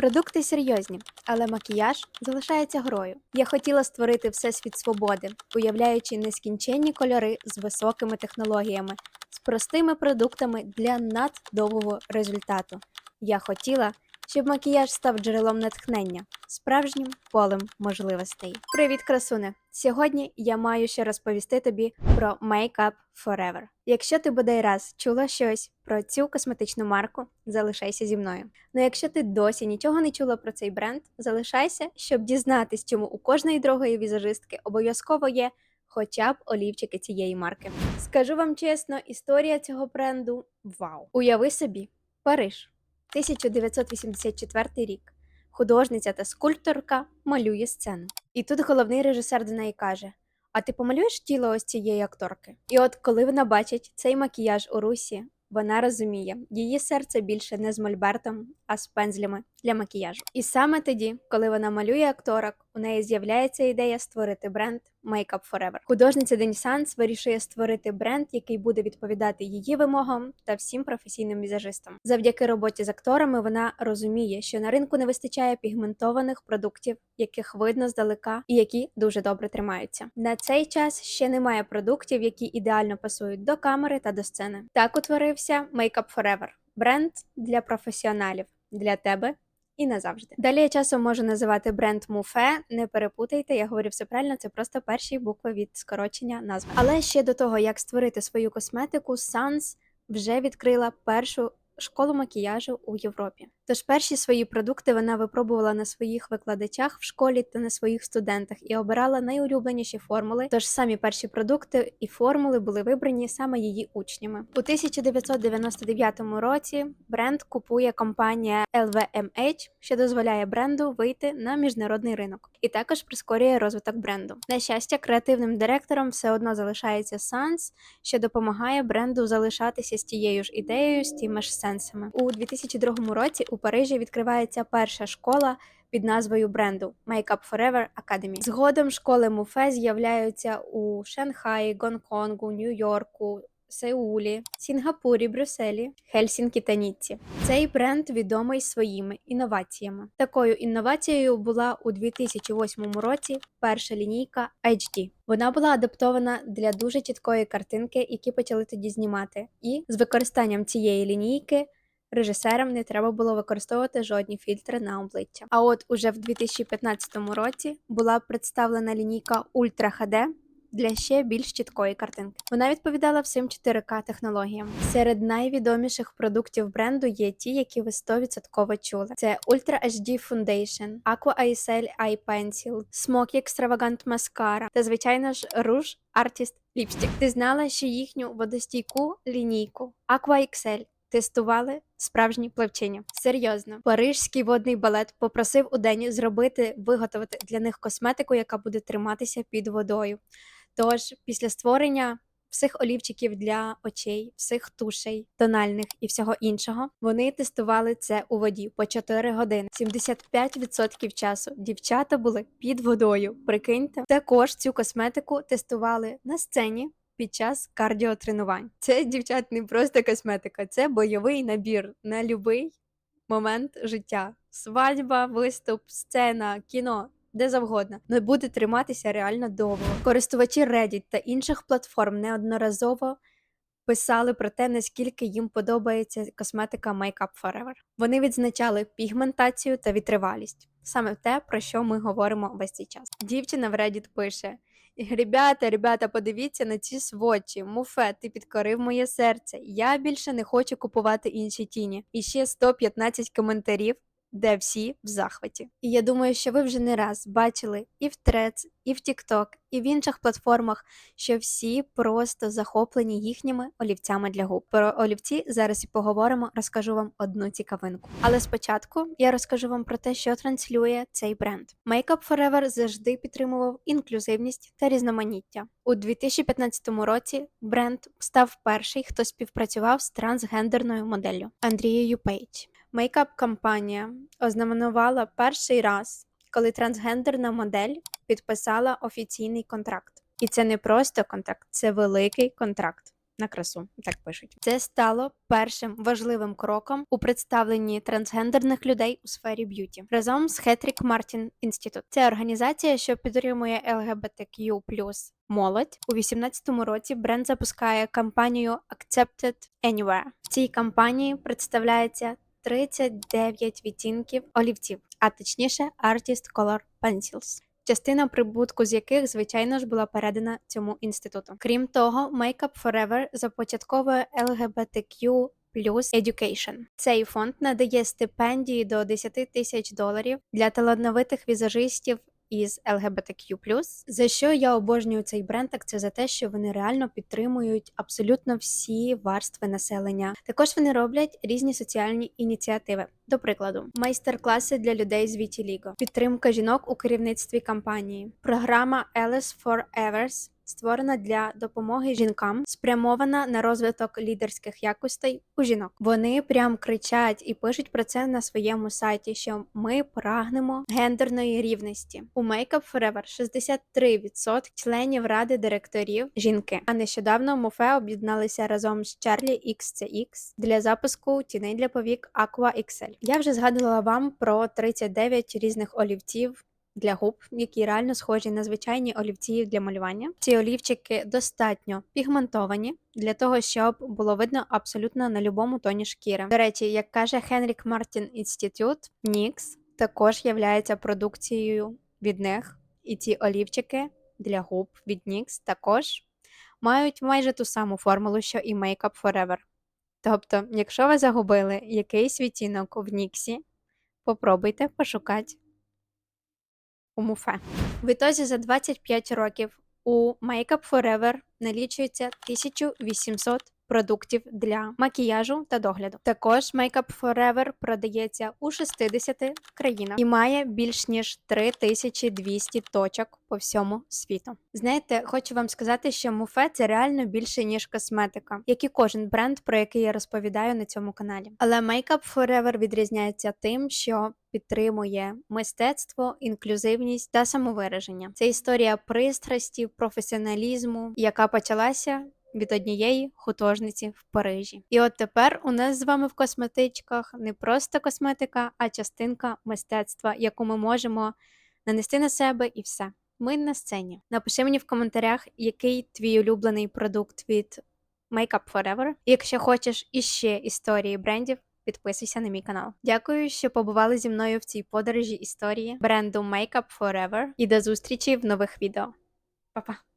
Продукти серйозні, але макіяж залишається грою. Я хотіла створити всесвіт свободи, уявляючи нескінченні кольори з високими технологіями, з простими продуктами для наддовгого результату. Я хотіла, щоб макіяж став джерелом натхнення, справжнім полем можливостей. Привіт, красуне! Сьогодні я маю ще розповісти тобі про Make Up Forever. Якщо ти бодай раз чула щось про цю косметичну марку, залишайся зі мною. Ну якщо ти досі нічого не чула про цей бренд, залишайся, щоб дізнатись, чому у кожної другої візажистки обов'язково є хоча б олівчики цієї марки. Скажу вам чесно, історія цього бренду вау. Уяви собі, Париж, 1984 рік. Художниця та скульпторка малює сцену. І тут головний режисер до неї каже: А ти помалюєш тіло ось цієї акторки? І от коли вона бачить цей макіяж у русі, вона розуміє, її серце більше не з мольбертом, а з пензлями для макіяжу. І саме тоді, коли вона малює акторок, у неї з'являється ідея створити бренд Make Up Forever. Художниця Денісанс вирішує створити бренд, який буде відповідати її вимогам та всім професійним візажистам. Завдяки роботі з акторами вона розуміє, що на ринку не вистачає пігментованих продуктів, яких видно здалека і які дуже добре тримаються. На цей час ще немає продуктів, які ідеально пасують до камери та до сцени. Так утворився Make Up Forever – бренд для професіоналів, для тебе і назавжди. Далі я часом можу називати бренд Муфе. Не перепутайте, я говорю все правильно, це просто перші букви від скорочення назви. Але ще до того, як створити свою косметику, Sans вже відкрила першу школу макіяжу у Європі. Тож перші свої продукти вона випробувала на своїх викладачах в школі та на своїх студентах і обирала найулюбленіші формули. Тож самі перші продукти і формули були вибрані саме її учнями. У 1999 році бренд купує компанія LVMH, що дозволяє бренду вийти на міжнародний ринок, і також прискорює розвиток бренду. На щастя, креативним директором все одно залишається Sans, що допомагає бренду залишатися з тією ж ідеєю, з тими ж сенсами. У 2002 році у Парижі відкривається перша школа під назвою бренду Make Up Forever Academy. Згодом школи Муфе з'являються у Шанхаї, Гонконгу, Нью-Йорку. Сеулі, Сінгапурі, Брюсселі, Хельсінкі та Ніцці. Цей бренд відомий своїми інноваціями. Такою інновацією була у 2008 році перша лінійка HD. Вона була адаптована для дуже чіткої картинки, які почали тоді знімати. І з використанням цієї лінійки режисерам не треба було використовувати жодні фільтри на обличчя. А от уже в 2015 році була представлена лінійка Ultra HD, для ще більш чіткої картинки. Вона відповідала всім 4К технологіям. Серед найвідоміших продуктів бренду є ті, які ви 100% чули. Це Ultra HD Foundation, Aqua ISL Eye Pencil, Smoky Extravagant Mascara та, звичайно ж, Rouge Artist Lipstick. Ти знала, що їхню водостійку лінійку Aqua XL Тестували справжні пливчиня. Серйозно, парижський водний балет попросив у Дені зробити виготовити для них косметику, яка буде триматися під водою. Тож, після створення всіх олівчиків для очей, всіх тушей, тональних і всього іншого, вони тестували це у воді по 4 години. 75% часу дівчата були під водою. Прикиньте, також цю косметику тестували на сцені. Під час кардіотренувань. Це, дівчат, не просто косметика, це бойовий набір на будь-який момент життя. Свадьба, виступ, сцена, кіно де завгодно, не буде триматися реально довго. Користувачі Reddit та інших платформ неодноразово писали про те, наскільки їм подобається косметика Make Up Forever. Вони відзначали пігментацію та витривалість. Саме те, про що ми говоримо весь цей час. Дівчина в Reddit пише. Ребята, ребята, подивіться на ці сводчі. Муфе, ти підкорив моє серце. Я більше не хочу купувати інші тіні. І ще 115 коментарів де всі в захваті. І я думаю, що ви вже не раз бачили і в Threads, і в TikTok, і в інших платформах, що всі просто захоплені їхніми олівцями для губ. Про олівці зараз і поговоримо, розкажу вам одну цікавинку. Але спочатку я розкажу вам про те, що транслює цей бренд. Make Up Forever завжди підтримував інклюзивність та різноманіття. У 2015 році бренд став перший, хто співпрацював з трансгендерною моделлю Андрією Пейдж. Мейкап-компанія ознаменувала перший раз, коли трансгендерна модель підписала офіційний контракт. І це не просто контракт, це великий контракт. на красу, так пишуть. Це стало першим важливим кроком у представленні трансгендерних людей у сфері б'юті разом з Хетрік Мартін Інститут. Це організація, що підтримує ЛГБТQ молодь. У 2018 році бренд запускає кампанію Accepted Anywhere. В цій кампанії представляється 39 відтінків олівців, а точніше Artist Color Pencils частина прибутку з яких, звичайно ж, була передана цьому інституту. Крім того, Makeup Forever започатковує LGBTQ Plus Education. Цей фонд надає стипендії до 10 тисяч доларів для талановитих візажистів із LGBTQ+. За що я обожнюю цей бренд, так це за те, що вони реально підтримують абсолютно всі варстви населення. Також вони роблять різні соціальні ініціативи. До прикладу, майстер-класи для людей з Вітіліго, підтримка жінок у керівництві кампанії, програма Alice for створена для допомоги жінкам, спрямована на розвиток лідерських якостей у жінок. Вони прям кричать і пишуть про це на своєму сайті, що ми прагнемо гендерної рівності. У Makeup Forever 63% членів ради директорів жінки. А нещодавно Мофе об'єдналися разом з Charlie XCX для запуску тіней для повік Aqua XL. Я вже згадувала вам про 39 різних олівців для губ, які реально схожі на звичайні олівці для малювання. Ці олівчики достатньо пігментовані для того, щоб було видно абсолютно на будь-якому тоні шкіри. До речі, як каже Хенрік Мартін Інститут, NYX також є продукцією від них, і ці олівчики для губ від NYX також мають майже ту саму формулу, що і Makeup Forever. Тобто, якщо ви загубили якийсь відтінок в Ніксі, попробуйте пошукати у муфе. В ітозі за 25 років у Makeup Forever налічується 1800 продуктів для макіяжу та догляду. Також Makeup Forever продається у 60 країнах і має більш ніж 3200 точок по всьому світу. Знаєте, хочу вам сказати, що муфе це реально більше ніж косметика, як і кожен бренд, про який я розповідаю на цьому каналі. Але Makeup Forever відрізняється тим, що підтримує мистецтво, інклюзивність та самовираження. Це історія пристрасті, професіоналізму, яка почалася від однієї художниці в Парижі. І от тепер у нас з вами в косметичках не просто косметика, а частинка мистецтва, яку ми можемо нанести на себе і все. Ми на сцені. Напиши мені в коментарях, який твій улюблений продукт від Makeup Forever. Якщо хочеш іще історії брендів, підписуйся на мій канал. Дякую, що побували зі мною в цій подорожі історії бренду Makeup Forever і до зустрічі в нових відео. Па-па!